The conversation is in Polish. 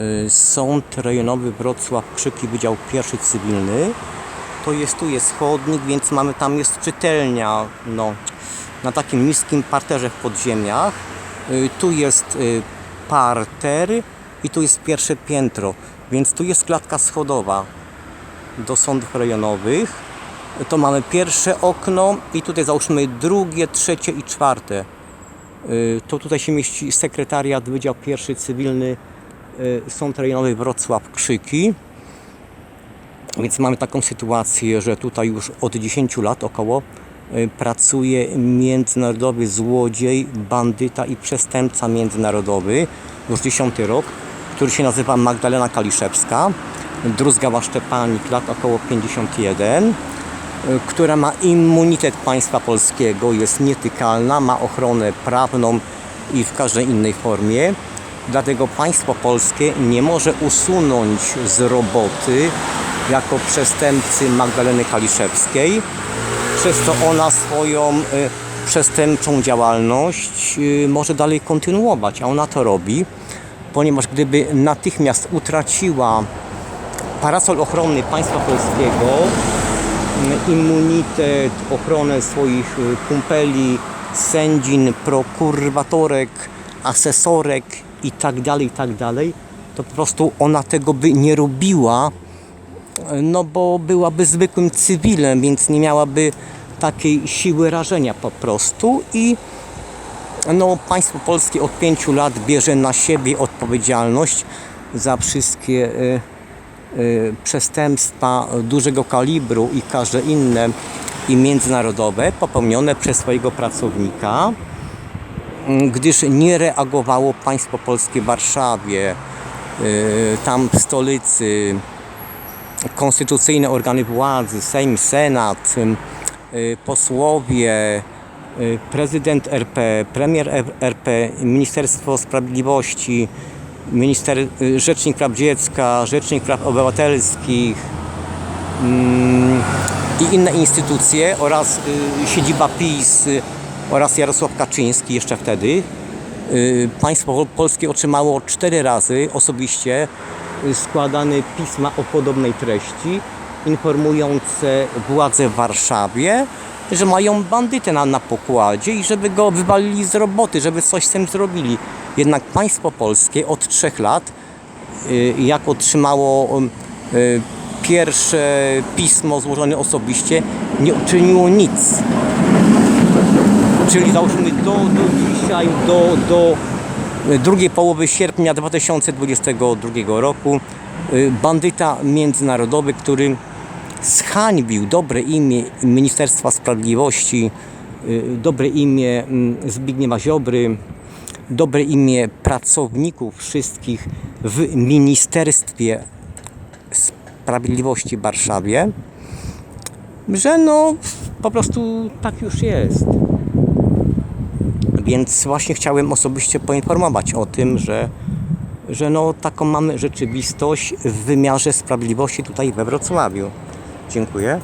y, Sąd Rejonowy Wrocław Krzyki Wydział Pierwszy Cywilny. To jest, tu jest chodnik, więc mamy, tam jest czytelnia, no, na takim niskim parterze w podziemiach. Y, Tu jest y, parter i tu jest pierwsze piętro, więc tu jest klatka schodowa do sądów rejonowych. To mamy pierwsze okno i tutaj załóżmy drugie, trzecie i czwarte. To tutaj się mieści sekretariat, Wydział Pierwszy Cywilny, y, Sąd Rejonowy Wrocław Krzyki. Więc mamy taką sytuację, że tutaj już od 10 lat około y, pracuje międzynarodowy złodziej, bandyta i przestępca międzynarodowy, już 10 rok, który się nazywa Magdalena Kaliszewska, druzgała Szczepanik, lat około 51, y, która ma immunitet państwa polskiego, jest nietykalna, ma ochronę prawną i w każdej innej formie. Dlatego państwo polskie nie może usunąć z roboty jako przestępcy Magdaleny Kaliszewskiej. Przez to ona swoją y, przestępczą działalność y, może dalej kontynuować, a ona to robi, ponieważ gdyby natychmiast utraciła parasol ochronny państwa polskiego, y, immunitet, ochronę swoich kumpeli, sędzin, prokuratorek, asesorek i tak dalej, i tak dalej, to po prostu ona tego by nie robiła, no bo byłaby zwykłym cywilem, więc nie miałaby takiej siły rażenia po prostu i no, państwo polskie od pięciu lat bierze na siebie odpowiedzialność za wszystkie y, y, przestępstwa dużego kalibru i każde inne i międzynarodowe popełnione przez swojego pracownika, gdyż nie reagowało państwo polskie w Warszawie, y, tam w stolicy, konstytucyjne organy władzy, Sejm, Senat, y, posłowie, y, prezydent RP, premier RP, Ministerstwo Sprawiedliwości, minister, Rzecznik Praw Dziecka, Rzecznik Praw Obywatelskich mm, i inne instytucje oraz siedziba PiS oraz Jarosław Kaczyński jeszcze wtedy. Y, Państwo polskie otrzymało cztery razy osobiście y, składane pisma o podobnej treści, informujące władze w Warszawie, że mają bandytę na, na pokładzie i żeby go wywalili z roboty, żeby coś z tym zrobili. Jednak państwo polskie od trzech lat, y, jak otrzymało y, pierwsze pismo złożone osobiście, nie uczyniło nic czyli załóżmy do, do dzisiaj, do, do drugiej połowy sierpnia 2022 roku y, bandyta międzynarodowy, który zhańbił dobre imię Ministerstwa Sprawiedliwości, y, dobre imię mm, Zbigniewa Ziobry, dobre imię pracowników wszystkich w Ministerstwie Sprawiedliwości w Warszawie, że no po prostu tak już jest. Więc właśnie chciałem osobiście poinformować o tym, że, że no taką mamy rzeczywistość w wymiarze sprawiedliwości tutaj we Wrocławiu. Dziękuję.